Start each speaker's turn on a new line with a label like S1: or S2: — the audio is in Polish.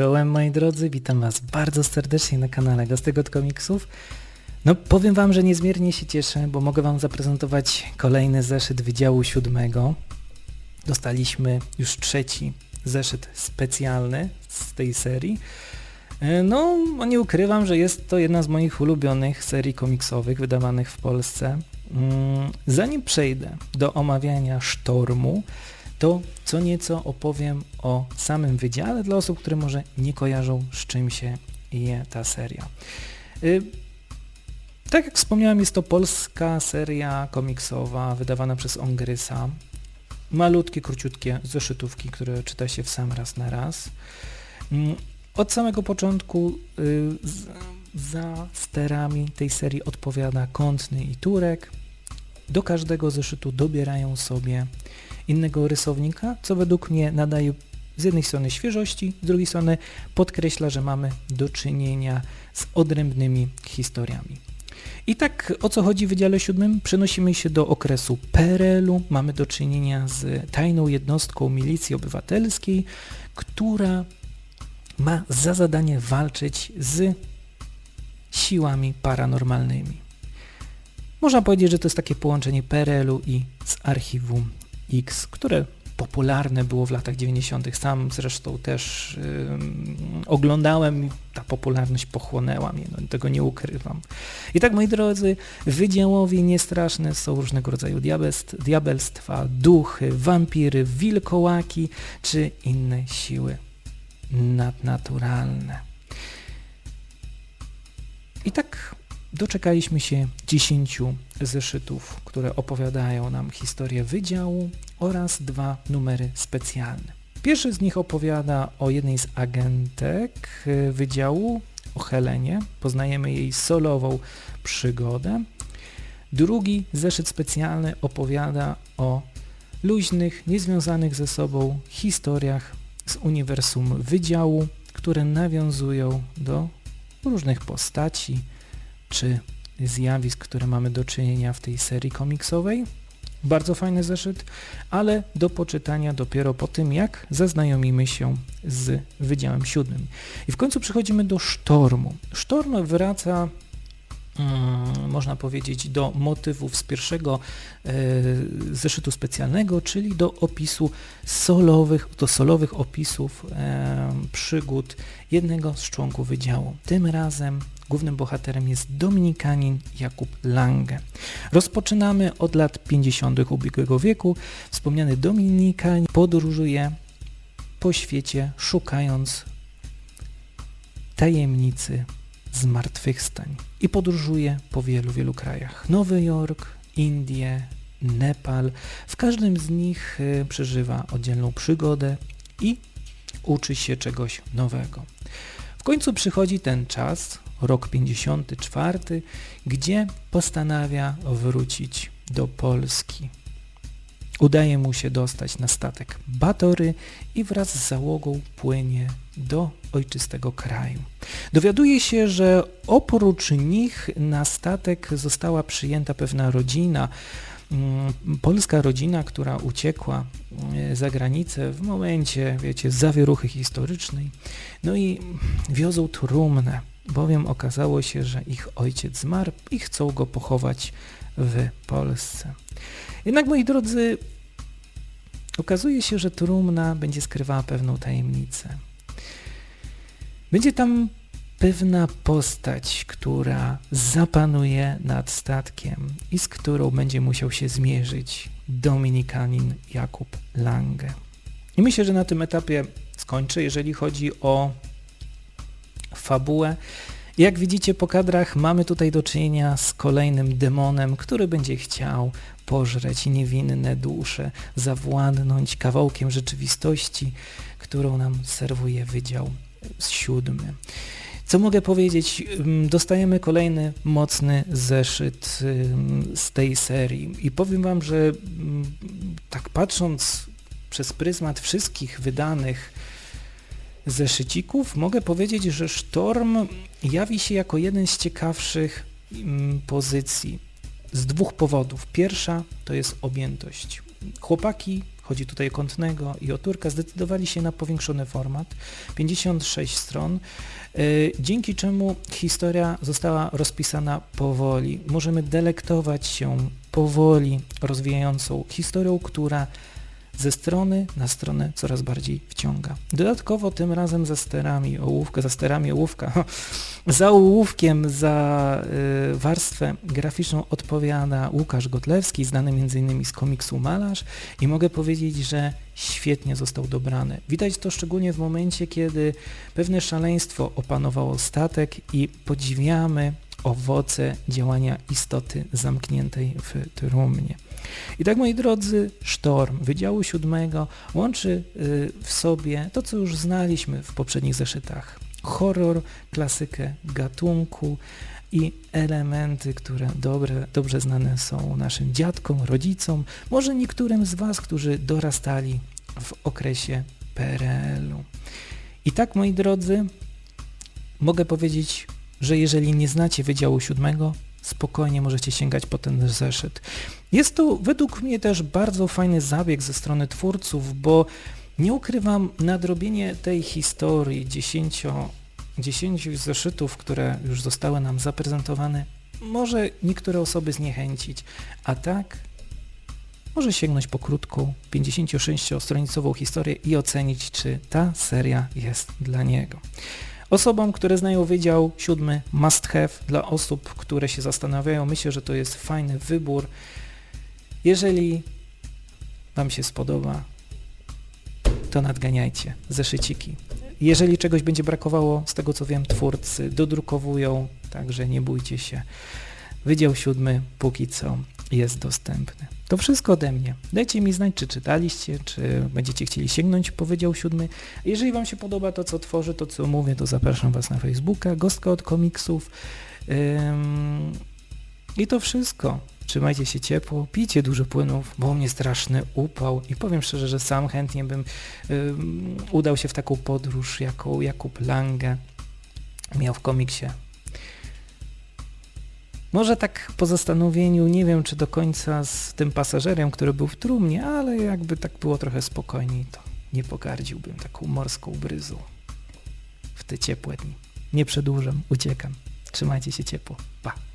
S1: Czołem moi drodzy, witam was bardzo serdecznie na kanale Gastygot Komiksów. No powiem wam, że niezmiernie się cieszę, bo mogę wam zaprezentować kolejny zeszyt Wydziału Siódmego. Dostaliśmy już trzeci zeszyt specjalny z tej serii. E, No, nie ukrywam, że jest to jedna z moich ulubionych serii komiksowych wydawanych w Polsce. Mm, Zanim przejdę do omawiania Sztormu, to co nieco opowiem o samym wydziale dla osób, które może nie kojarzą z czym się je ta seria. Y, Tak jak wspomniałem, jest to polska seria komiksowa wydawana przez Ongrysa. Malutkie, króciutkie zeszytówki, które czyta się w sam raz na raz. Mm, Od samego początku y, za sterami tej serii odpowiada Kątny i Turek. Do każdego zeszytu dobierają sobie innego rysownika, co według mnie nadaje z jednej strony świeżości, z drugiej strony podkreśla, że mamy do czynienia z odrębnymi historiami. I tak o co chodzi w Wydziale Siódmym? Przenosimy się do okresu PRL-u, mamy do czynienia z tajną jednostką milicji obywatelskiej, która ma za zadanie walczyć z siłami paranormalnymi. Można powiedzieć, że to jest takie połączenie PRL-u i z archiwum X, które popularne było w latach 90. Sam zresztą też ym, oglądałem i ta popularność pochłonęła mnie, no, tego nie ukrywam. I tak moi drodzy, wydziałowi niestraszne są różnego rodzaju diabelst, diabelstwa, duchy, wampiry, wilkołaki czy inne siły nadnaturalne. I tak doczekaliśmy się 10 zeszytów, które opowiadają nam historię wydziału oraz dwa numery specjalne. Pierwszy z nich opowiada o jednej z agentek y, wydziału, o Helenie. Poznajemy jej solową przygodę. Drugi zeszyt specjalny opowiada o luźnych, niezwiązanych ze sobą historiach z uniwersum wydziału, które nawiązują do różnych postaci czy zjawisk, które mamy do czynienia w tej serii komiksowej. Bardzo fajny zeszyt, ale do poczytania dopiero po tym, jak zaznajomimy się z Wydziałem Siódmym. I w końcu przechodzimy do Sztormu. Sztorm wraca można powiedzieć, do motywów z pierwszego e, zeszytu specjalnego, czyli do opisu solowych, do solowych opisów e, przygód jednego z członków wydziału. Tym razem głównym bohaterem jest Dominikanin Jakub Lange. Rozpoczynamy od lat 50. ubiegłego wieku. Wspomniany Dominikanin podróżuje po świecie, szukając tajemnicy zmartwychwstań i podróżuje po wielu, wielu krajach. Nowy Jork, Indie, Nepal. W każdym z nich y, przeżywa oddzielną przygodę i uczy się czegoś nowego. W końcu przychodzi ten czas, rok 54, gdzie postanawia wrócić do Polski. Udaje mu się dostać na statek Batory i wraz z załogą płynie do ojczystego kraju. Dowiaduje się, że oprócz nich na statek została przyjęta pewna rodzina, mm, polska rodzina, która uciekła mm, za granicę w momencie, wiecie, zawieruchy historycznej. No i wiozą trumnę, bowiem okazało się, że ich ojciec zmarł i chcą go pochować w Polsce. Jednak, moi drodzy, okazuje się, że trumna będzie skrywała pewną tajemnicę. Będzie tam pewna postać, która zapanuje nad statkiem i z którą będzie musiał się zmierzyć Dominikanin Jakub Lange. I myślę, że na tym etapie skończę, jeżeli chodzi o fabułę. Jak widzicie po kadrach mamy tutaj do czynienia z kolejnym demonem, który będzie chciał pożreć niewinne dusze, zawładnąć kawałkiem rzeczywistości, którą nam serwuje Wydział Siódmy. Co mogę powiedzieć? Ym, Dostajemy kolejny mocny zeszyt ym, z tej serii i powiem Wam, że ym, tak patrząc przez pryzmat wszystkich wydanych zeszycików, mogę powiedzieć, że Sztorm jawi się jako jeden z ciekawszych ym, pozycji z dwóch powodów. Pierwsza to jest objętość. Chłopaki, chodzi tutaj o Kątnego i o Turka, zdecydowali się na powiększony format, 56 stron, y, dzięki czemu historia została rozpisana powoli. Możemy delektować się powoli rozwijającą historią, która ze strony na stronę coraz bardziej wciąga. Dodatkowo tym razem za sterami ołówka, za sterami ołówka, za ołówkiem, za y, warstwę graficzną odpowiada Łukasz Gotlewski, znany m.in. z komiksu Malarz i mogę powiedzieć, że świetnie został dobrany. Widać to szczególnie w momencie, kiedy pewne szaleństwo opanowało statek i podziwiamy owoce działania istoty zamkniętej w trumnie. I tak moi drodzy, Sztorm Wydziału Siódmego łączy y, w sobie to, co już znaliśmy w poprzednich zeszytach. Horror, klasykę gatunku i elementy, które dobre, dobrze znane są naszym dziadkom, rodzicom, może niektórym z Was, którzy dorastali w okresie PRL-u. I tak, moi drodzy, mogę powiedzieć, że jeżeli nie znacie Wydziału Siódmego, spokojnie możecie sięgać po ten zeszyt. Jest to według mnie też bardzo fajny zabieg ze strony twórców, bo nie ukrywam, nadrobienie tej historii 10, 10 zeszytów, które już zostały nam zaprezentowane, może niektóre osoby zniechęcić, a tak może sięgnąć po krótką 56-stronicową historię i ocenić, czy ta seria jest dla niego. Osobom, które znają Wydział Siódmy must have, dla osób, które się zastanawiają, myślę, że to jest fajny wybór. Jeżeli Wam się spodoba, to nadganiajcie zeszyciki. Jeżeli czegoś będzie brakowało, z tego co wiem, twórcy dodrukowują, także nie bójcie się. Wydział Siódmy póki co jest dostępny. To wszystko ode mnie. Dajcie mi znać, czy czytaliście, czy będziecie chcieli sięgnąć po Wydział Siódmy. Jeżeli Wam się podoba to, co tworzę, to, co mówię, to zapraszam Was na Facebooka, Gostka od komiksów. Ym... I to wszystko. Trzymajcie się ciepło, pijcie dużo płynów, bo mnie straszny upał i powiem szczerze, że sam chętnie bym ym, udał się w taką podróż, jaką Jakub Lange miał w komiksie może tak po zastanowieniu, nie wiem czy do końca z tym pasażerem, który był w trumnie, ale jakby tak było trochę spokojniej, to nie pogardziłbym taką morską bryzą w te ciepłe dni. Nie przedłużam, uciekam. Trzymajcie się ciepło. Pa!